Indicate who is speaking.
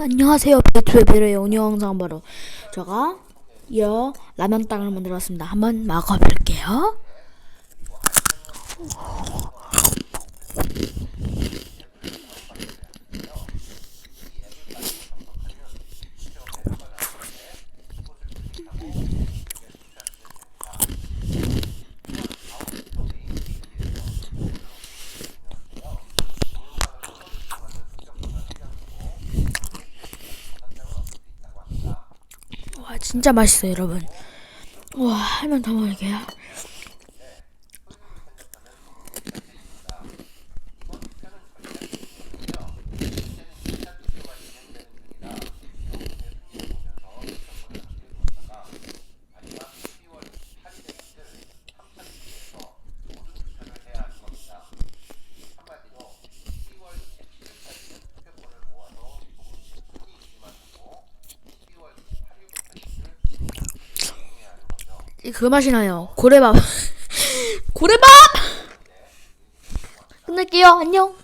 Speaker 1: 여러분 안녕하세요. 배투의 배려의 운영상 바로 제가 여 라면 땅을 만들었습니다. 한번 먹어볼게요 와 진짜 맛있어요 여러분. 와 하면 더 먹을게요 그 맛이 나요. 고래밥. 고래밥! 끝낼게요. 안녕